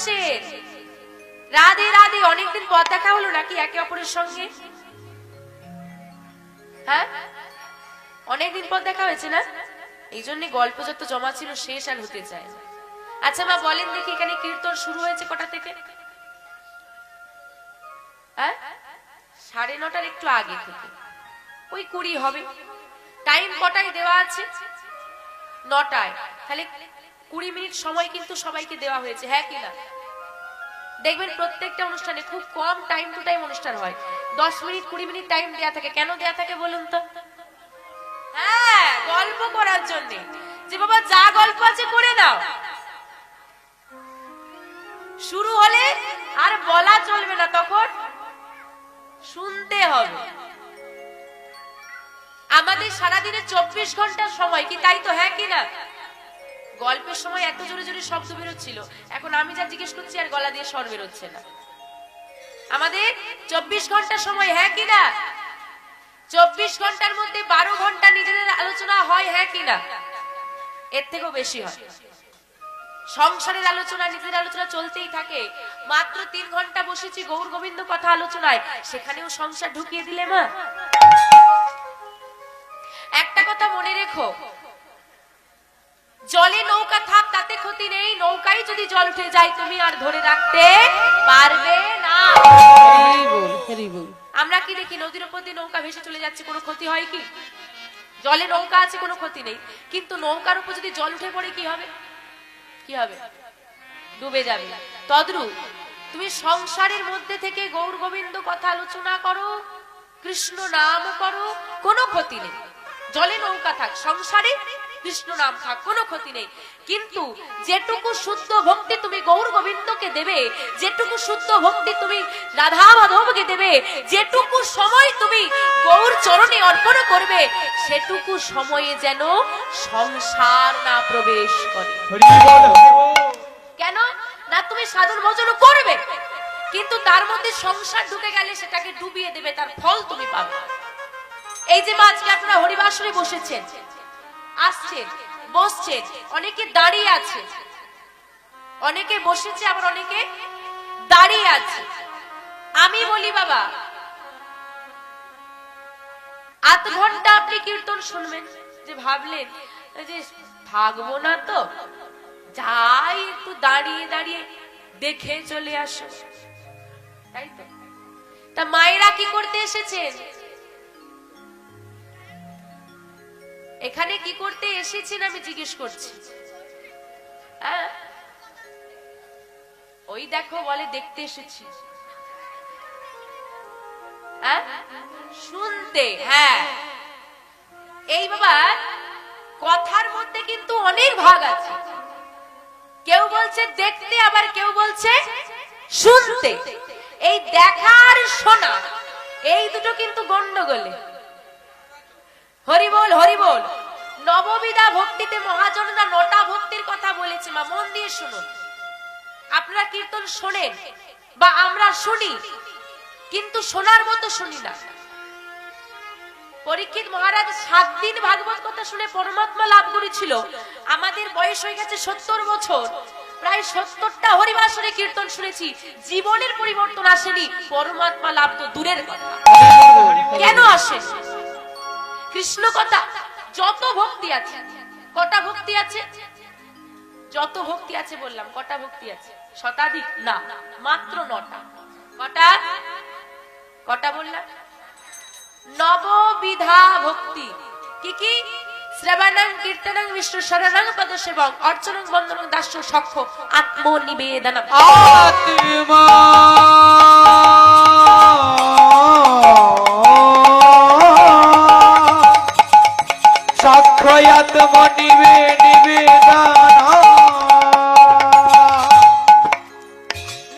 কিসের রাধে রাধে অনেকদিন পথ দেখা হলো নাকি একে অপরের সঙ্গে? হ্যাঁ? অনেকদিন পর দেখা হয়েছে না? এই জন্য গল্প যত জমা ছিল, শেষ আর হতে চায় আচ্ছা মা, বলেন দেখি এখানে কীর্তন শুরু হয়েছে কটা থেকে? হ্যাঁ? সাড়ে নটার একটু আগে থেকে। ওই কুড়ি হবে। টাইম কটায় দেওয়া আছে? নটায়। তাহলে কুড়ি মিনিট সময় কিন্তু সবাইকে দেওয়া হয়েছে হ্যাঁ কি না? দেখবেন প্রত্যেকটা অনুষ্ঠানে খুব কম টাইম টু টাইম অনুষ্ঠান হয়। দশ মিনিট, কুড়ি মিনিট টাইম দেয়া থাকে। কেন দেয়া থাকে বলুন তো? হ্যাঁ গল্প করার জন্য। যে বাবা, যা গল্প আছে করে নাও। শুরু হলে আর বলা চলবে না, তখন শুনতে হবে। আমাদের সারাদিনে চব্বিশ ঘণ্টা সময় কি তাই তো হ্যাঁ কি না? গল্পের সময় এত জোরে জোরে শব্দ বেরোচ্ছিল। এখন আমি যা জিজ্ঞেস করছি আর গলা দিয়ে স্বর বেরোচ্ছে না। আমাদের চব্বিশ ঘণ্টা সময় হ্যাঁ কি না? চব্বিশ ঘণ্টার মধ্যে বারো ঘণ্টা নিজেদের আলোচনা হয় হ্যাঁ কি না? এর থেকেও বেশি হয়। সংসারের আলোচনা নিজের আলোচনা চলতেই থাকে। মাত্র তিন ঘণ্টা বসেছি গৌর গোবিন্দ কথা আলোচনায়। সেখানেও সংসার ঢুকিয়ে দিলে মা। একটা কথা মনে রেখো জলে নৌকা থাক তাতে ক্ষতি নেই। নৌকায় যদি জল উঠে যায় তুমি আর ধরে রাখতে পারবে না। আমরা কি দেখি নদীর উপর দিয়ে নৌকা ভেসে চলে যাচ্ছে কোনো ক্ষতি হয় কি? জলে নৌকা আছে কোনো ক্ষতি নেই। কিন্তু নৌকার উপর যদি জল উঠে পড়ে কি হবে? কি হবে? ডুবে যাবে। তদ্রু তুমি সংসারের মধ্যে থেকে গৌর গোবিন্দ কথা আলোচনা করো কৃষ্ণ নাম করো কোনো ক্ষতি নেই। জলে নৌকা থাক সংসারে কৃষ্ণ নাম থাক কোনো ক্ষতি নেই। কিন্তু যেটুকু শুদ্ধ ভক্তি তুমি গৌর গোবিন্দকে দেবে যেটুকু শুদ্ধ ভক্তি তুমি রাধা মাধবকে দেবে যেটুকু সময় তুমি গৌর চরণে অর্পণ করবে সেটুকু সময়ে যেন সংসার না প্রবেশ করে। কেন? না তুমি সাধন ভোজন করবে কিন্তু তার মধ্যে সংসার ঢুকে গেলে সেটাকে ডুবিয়ে দেবে তার ফল তুমি পাবে। এই যে মা আজকে আপনারা হরিবাসরে বসেছেন আসছেন, বসছেন, অনেকে দাঁড়িয়ে আছে। অনেকে বসেছে, আবার অনেকে দাঁড়িয়ে আছে। আমি বলি, বাবা, আধ ঘণ্টা আপনি কীর্তন শুনবেন। যে ভাবলেন যে থাকব না তো, যাই একটু দাঁড়িয়ে দাঁড়িয়ে দেখে চলে আসো। তাই তো? তা মায়েরা কি করতে এসেছেন? এখানে কি করতে এসেছেন আমি জিজ্ঞেস করছি। হ্যাঁ? ওই দেখো বলে দেখতে এসেছি। হ্যাঁ? শুনতে হ্যাঁ। এই বাবা, কথার মধ্যে কিন্তু অনেক ভাগ আছে। কেউ বলছে দেখতে, আবার কেউ বলছে শুনতে। এই দেখার শোনা এই দুটো কিন্তু গন্ডগোলে। হরি বল হরি বল। নববিধা ভক্তিতে মহাজনরা নটা ভক্তির কথা বলেছে মা, মন দিয়ে শুনুন। আপনারা কীর্তন শোনেন বা আমরা শুনি, কিন্তু শোনার মতো শুনি না। পরীক্ষিত মহারাজ সাত দিন ভাগবত কথা শুনে পরমাত্মা লাভ করেছিল। আমাদের বয়স হয়ে গেছে সত্তর বছর। প্রায় সত্তরটা হরিবাসরে কীর্তন শুনেছি। জীবনের পরিবর্তন আসেনি। পরমাত্মা লাভ তো দূরের কথা। কেন আসে কৃষ্ণ কথা যত ভক্তি আছে, কটা ভক্তি আছে? যত ভক্তি আছে বললাম, কটা ভক্তি আছে? শতাধিক? না, মাত্র নটা। কটা? কটা বললাম? নববিধা ভক্তি। কি কি? শ্রবণং, কীর্তনং বিষ্ণু শরণং পদসেবং, অর্চনং, বন্দনং, দাস্য সক্ষ আত্মনিবেদনম। আত্মা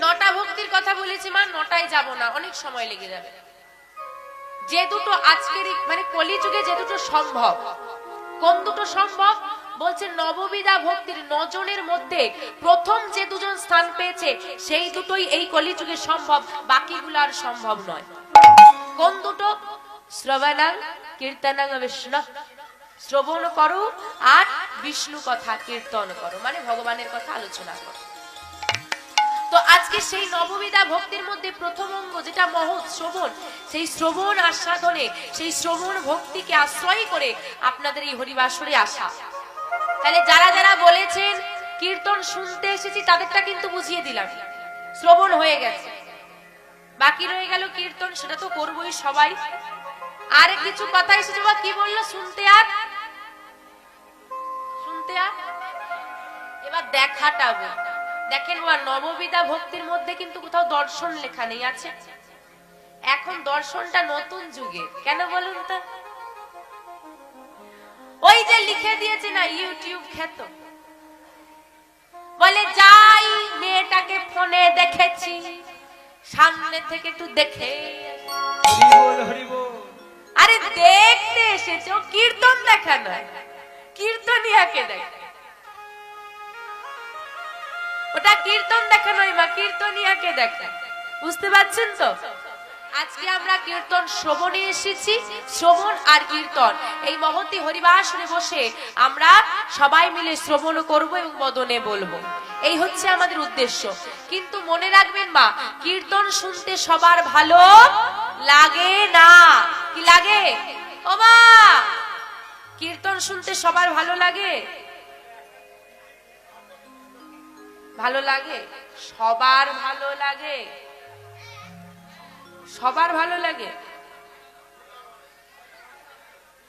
নটা ভক্তির কথা বলেছি মানে মধ্যে প্রথম যে দুজন স্থান পেয়েছে, সেই দুটোই এই কলিযুগে সম্ভব, বাকিগুলো আর সম্ভব নয়। কোন দুটো? শ্রবণাং, কীর্তনাং, বিষ্ণু। শ্রবণ করো আর বিষ্ণু কথা কীর্তন করো মানে ভগবানের কথা আলোচনা করো। তো আজকে সেই নববিধা ভক্তির মধ্যে প্রথম অঙ্গ যেটা মহৎ শ্রবণ, সেই শ্রবণ আস্বাদনে, সেই শ্রবণ ভক্তিকে আশ্রয় করে আপনাদের এই হরিবাসরে আসা। তাহলে যারা যারা বলেছেন, কীর্তন শুনতে এসেছি, তাদেরটা কিন্তু বুঝিয়ে দিলাম। শ্রবণ হয়ে গেছে। বাকি রয়ে গেল কীর্তন, সেটা তো করবোই সবাই। আর কিছু কথা এসেছে বা কি বলল শুনতে আর শুনতে এবার দেখাটা বল। দেখেন বা নববিধা ভক্তির মধ্যে কিন্তু কোথাও দর্শন লেখা নেই আছে? এখন দর্শনটা নতুন যুগে কেন বলুন তো? ওই যে লিখে দিয়েছে না ইউটিউব খ্যাত। বলে যাই মেয়েটাকে ফোনে দেখেছি সামনে থেকে একটু দেখে আরে দেখতে এসেছে ও কীর্তন দেখা নয়। কীর্তনিয়াকে দেখ। ওটা কীর্তন দেখা নয় মা কীর্তনিয়াকে দেখা। বুঝতে পারছেন তো? আজকে আমরা কীর্তন শ্রবণে এসেছি, শ্রবণ আর কীর্তন। এই মহতি হরিবাসনে বসে আমরা সবাই মিলে শ্রবণ করব এবং বদনে বলব। এই হচ্ছে আমাদের উদ্দেশ্য। কিন্তু মনে রাখবেন মা, কীর্তন শুনতে সবার ভালো লাগে না। কি লাগে? ও মা! কীর্তন শুনতে সবার ভালো লাগে? ভালো লাগে? সবার ভালো লাগে। সবার ভালো লাগে?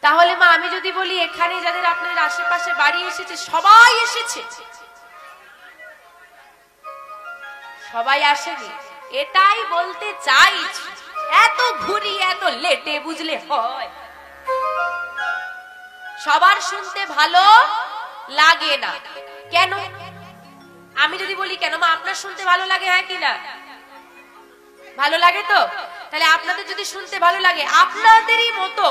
তাহলে মা, আমি যদি বলি, এখানে যাদের আপনাদের আশেপাশে বাড়ি এসেছে, সবাই এসেছে। সবাই আসেনি। এটাই বলতে চাই, এত ঘুরি, এত লেটে বুঝলে হয়। সবার শুনতে ভালো লাগে না। কেন? আমি যদি বলি কেন? মা, আপনার শুনতে ভালো লাগে হ্যাঁ কি না? ভালো লাগে তো? তাহলে আপনাদের যদি শুনতে ভালো লাগে, আপনাদেরই মতো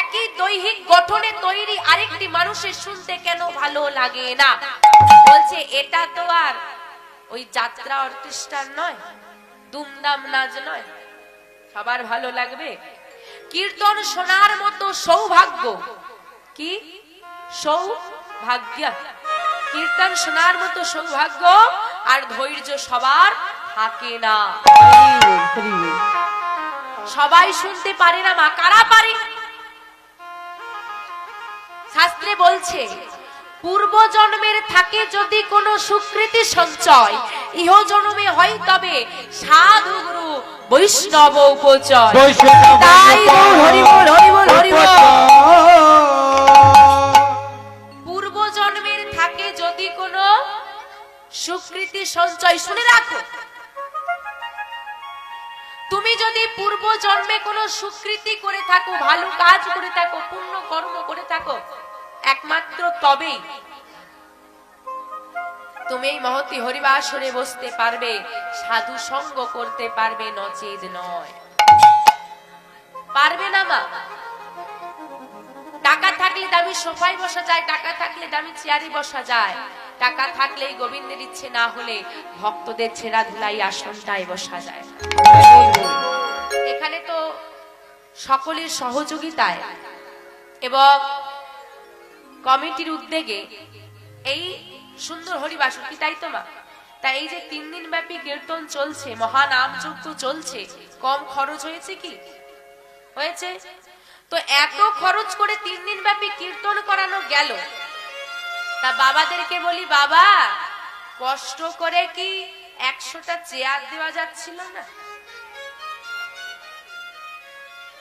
একই দৈহিক গঠনে তৈরি আরেকটি মানুষের শুনতে কেন ভালো লাগে না? বলছে, এটা তো আর ওই যাত্রা অর্কেস্ট্রার নয়, দুমদাম নাচ নয়। সবার ভালো লাগবে। কীর্তন শোনার মতো সৌভাগ্য কি? সৌভাগ্য। কীর্তন শোনার মতো সৌভাগ্য আর ধৈর্য সবার থাকে না। সবাই শুনতে পারে না মা কারা পারে? শাস্ত্রে বলছে পূর্ব জন্মের থাকে যদি কোনো সুকৃতি সঞ্চয় ইহ জন্মে হয় তবে সাধু গুরু বৈষ্ণব উপচয়। তাই বল, হরি বল সুকৃতি সঞ্চয়, শুনে রাখো। তুমি যদি পূর্ব জন্মে কোনো সুকৃতি করে থাকো, ভালো কাজ করে থাকো, পুণ্য কর্ম করে থাকো, একমাত্র তবেই তুমি এই মহতি হরিবাসরে বসতে পারবে, সাধু সঙ্গ করতে পারবে নচেদ নয়। পারবে না মা। টাকা থাকলে দামি সোফায় বসা যায়, টাকা থাকলে দামি চেয়ারে বসা যায়। টাকা থাকলেই গোবিন্দের ইচ্ছে না হলে ভক্তদের ছেঁড়া ধুলাই আসনটায় বসা যায়। এখানে তো সকলের সহযোগিতায় এবং কমিটির উদ্যোগে এই সুন্দর হরিবাসন, কি তাই তো মা? তাই এই যে তিন দিন ব্যাপী কীর্তন চলছে মহানাম যজ্ঞ চলছে, কম খরচ হয়েছে কি? হয়েছে? তো এত খরচ করে তিন দিন ব্যাপী কীর্তন করানো গেল তা বাবাদেরকে বলি বাবা কষ্ট করে কি একশোটা চেয়ার দেওয়া যাচ্ছিল না?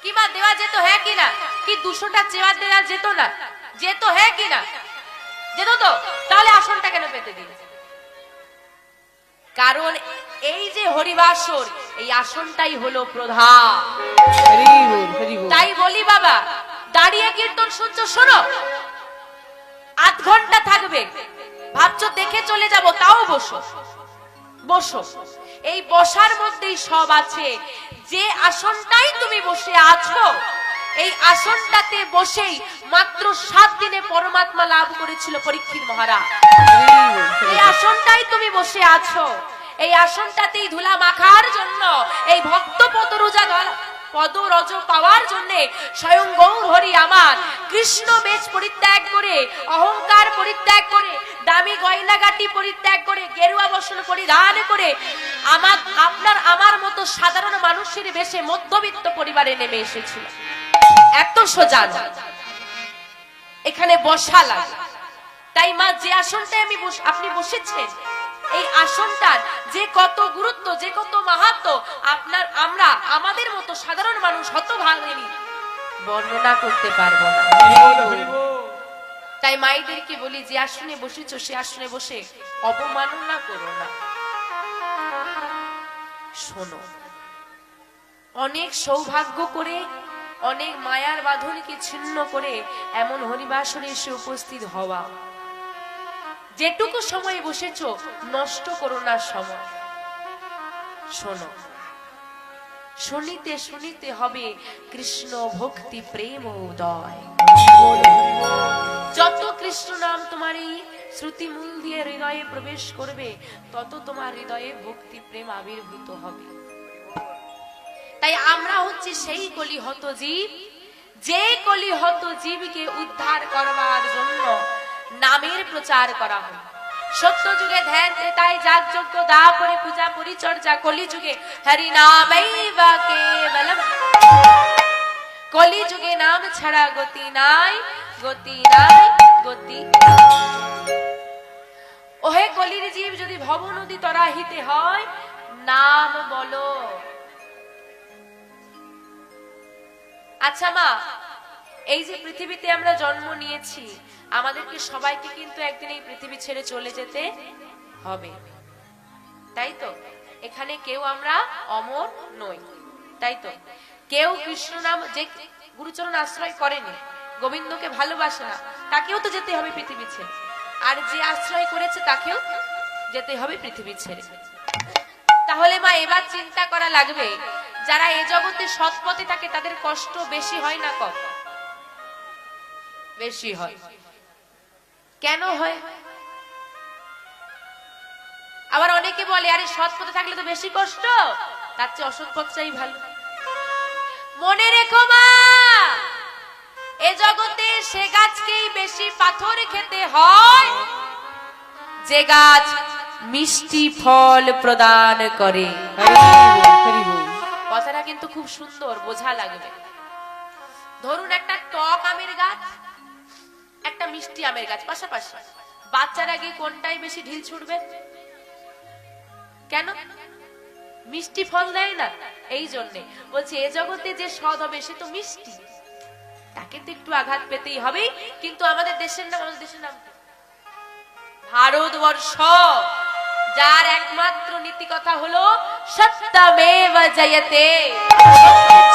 কিবা দেওয়া যেত হ্যাঁ কিনা কি দুশোটা চেয়ার দেওয়া যেত না? যেত হ্যাঁ কিনা যেত তো? তাহলে আসনটা কেন পেতে দিল? কারণ এই যে হরিবাসর এই আসনটাই হলো প্রধান। তাই বলি বাবা দাঁড়িয়ে কীর্তন শুনছো শোনো। আধ ঘণ্টা থাকবে। ভাবছ দেখে চলে যাব, তাও বসো। বসো। এই বসার মধ্যেই সব আছে। যে আসনটাই তুমি বসে আছো, এই আসনটাতে বসেই মাত্র সাত দিনে পরমাত্মা লাভ করেছিল পরীক্ষিত মহারাজ। এই আসনটাই তুমি বসে আছো। এই আসনটাতেই ধুলা মাখার জন্য এই ভক্ত পতরুজা পদ রজ পাওয়ার জন্য স্বয়ং গৌর হরি আমার। কৃষ্ণ বেশ পরিত্যাগ করে, অহংকার পরিত্যাগ করে, দামি গয়নাগাটি পরিত্যাগ করে, গেরুয়া বসন পরিধান করে, আমার আপনার আমার মতো সাধারণ মানুষের বেশে মধ্যবিত্ত পরিবারে নেমে এসেছিল। এত সোজা। এখানে বসা লাগে। তাই মা, যে আসনটায় আমি আপনি বসেছেন এই আসনটার যে কত গুরুত্ব, যে কত মাহাত্ম, আপনার আমরা, আমাদের মতো সাধারণ মানুষ হত ভাঙেনি বর্ণনা করতে পারব তাই মাইদেরকে বলি, যে আসনে বসেছো, সে আসনে বসে অপমাননা করো না। শোনো, অনেক সৌভাগ্য করে, অনেক মায়ার বাঁধনকে ছিন্ন করে এমন হরিবাসরে এসে উপস্থিত হওয়া। যেটুকু সময় বসেছো, নষ্ট করো না সময়। শোনো, শুনিতে শুনিতে হবে কৃষ্ণ ভক্তি প্রেম উদয়। যত কৃষ্ণ নাম তোমার এই শ্রুতি মূল দিয়ে হৃদয়ে প্রবেশ করবে, তত তোমার হৃদয়ে ভক্তি প্রেম আবির্ভূত হবে। তাই আমরা হচ্ছে সেই কলিহত জীব, যে কলিহত জীবকে উদ্ধার করবার জন্য নামের প্রচার করা হয়। সত্য যুগে ধ্যান তাই যাগযজ্ঞ দাপরে পূজা পরিচর্যা কলি যুগে হরি নামেই বা কেবলম। কলি যুগে নাম ছাড়া গতি নাই গতি নাই, গতি ওহে কলির জীব, যদি ভব নদী তরাহিতে হয়, নাম বলো। আচ্ছা মা এই যে পৃথিবীতে আমরা জন্ম নিয়েছি, আমাদেরকে সবাইকে কিন্তু একদিন এই পৃথিবী ছেড়ে চলে যেতে হবে। তাই তো? এখানে কেউ আমরা অমর নই। তাই তো? কেউ কৃষ্ণ নাম যে গুরুচরণ আশ্রয় করেনি, গোবিন্দকে ভালোবাসে না, তাকেও তো যেতে হবে পৃথিবী ছেড়ে। আর যে আশ্রয় করেছে, তাকেও যেতে হবে পৃথিবী ছেড়ে। তাহলে মা, এবার চিন্তা করা লাগবে, যারা এ জগতে সৎ পথে থাকে, তাদের কষ্ট বেশি হয় না কম? বেশি হয়। কেন হয়? আবার অনেকে বলে, আরে সৎ পথে থাকলে তো বেশি কষ্ট। তার চেয়ে অসৎ পথটাই ভালো। মনে রেখো মা, এ জগতে সে গাছকেই বেশি পাথর খেতে হয়। যে গাছ মিষ্টি ফল প্রদান করে। কথাটা কিন্তু খুব সুন্দর, বোঝা লাগবে। ধরুন একটা টক আমের গাছ মিষ্টি আমের গাছ। পাশাপাশি, বাচ্চারা গিয়ে কোনটাই বেশি ঢিল ছুটবে? কেন? মিষ্টি ফল দেয় না, এই জন্যে। বলছি, এ জগতে যে স্বাদ হবে, সে তো মিষ্টি। তাকে তো একটু আঘাত পেতেই হবে কিন্তু আমাদের দেশের নাম, আমাদের দেশের নাম ভারতবর্ষ, যার একমাত্র নীতি কথা হলো, সত্যমেব জয়তে।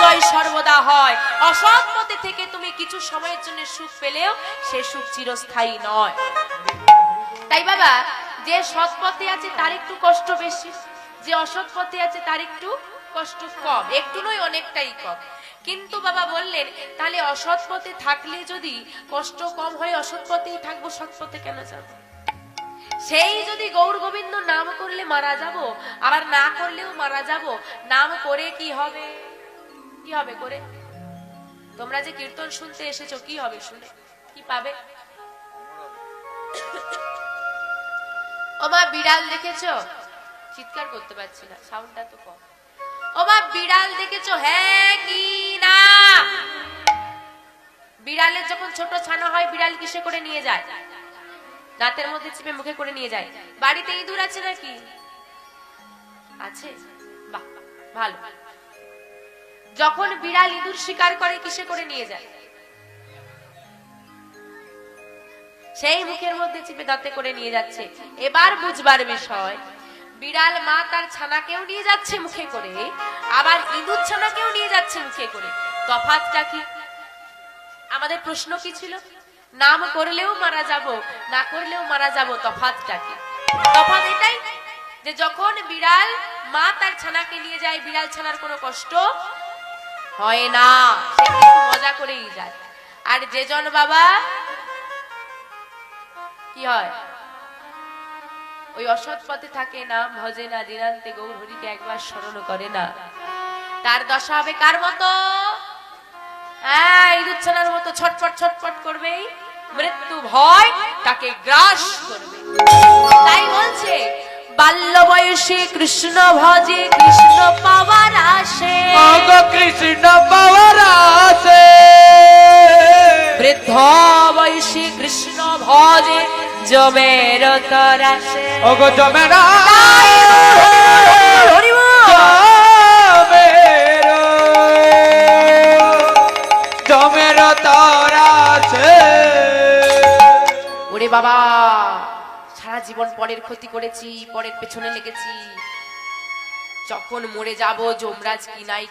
জয় সর্বদা হয়। অসৎ থেকে কিছু সময়ের জন্য সুখ পেলেও সে সুখ চিরস্থায়ী নয়। তাই বাবা, যে সৎ পথে আছে তার একটু কষ্ট বেশি, যে অসৎ পথে আছে তার একটু কষ্ট কম, একটু নয়, অনেকটাই কম। কিন্তু বাবা বললেন, তাহলে অসৎ পথে থাকলে যদি কষ্ট কম হয়, অসৎ পথেই থাকব, সৎ পথে কেন যাব? সেই যদি গৌর গোবিন্দ নাম করলে মারা যাব, আবার না করলেও মারা যাব, নাম করে কি হবে? কি হবে করে? তোমরা যে কীর্তন শুনতে এসেছ, কি হবে শুনে? কি পাবে? ও মা বিড়াল দেখেছ? চিৎকার করতে পারছি না সাউন্ডটা তো কম। ও মা বিড়াল দেখেছ? হ্যাঁ কি না? বিড়ালের যখন ছোট ছানা হয়, বিড়াল কিসে করে নিয়ে যায়? দাঁতের মধ্যে চিপে মুখে করে নিয়ে যায়। বাড়িতে ইঁদুর আছে নাকি? আছে। বাহ, ভালো। যখন বিড়াল ইঁদুর শিকার করে, কিসে করে নিয়ে যায়? সেই মুখের মধ্যে চিপে দাঁতে করে নিয়ে যাচ্ছে। এবার বুঝবার বিষয়, বিড়াল মা তার ছানাকেও নিয়ে যাচ্ছে মুখে করে, আবার ইঁদুর ছানাকেও নিয়ে যাচ্ছে মুখে করে। তফাৎটা কি? আমাদের প্রশ্ন কি ছিল? নাম করলেও মারা যাব, না করলেও মারা যাব, তফাৎটা কি? তফাৎ এটাই যে যখন বিড়াল মা তার ছানাকে নিয়ে যায়, বিড়াল ছানার কোনো কষ্ট হয় না, সে কিন্তু মজা করেই যায়। আর যেজন বাবা, কি হয়? ওই অসৎ পথে থাকে না, ভজে না দিনান্তে গৌর হরিকে একবার স্মরণ করে না। তার দশা হবে কার মতো? হ্যাঁ মতো ছটফট ছটফট করবে মৃত্যু ভয় তাকে গ্রাস করবে। তাই বলছে বাল্য বয়সে কৃষ্ণ ভজে কৃষ্ণ পাওয়ার আসে। কৃষ্ণ পাওয়ার আছে বৃদ্ধ বয়সে কৃষ্ণ ভজে জমের তরাসে অগ জমেরা। জমের জমের তারা আছে ওরে বাবা। জীবন পরের ক্ষতি করেছি পরের পেছনে লেগেছি। যখন মরে যাব যমরাজ কি নাই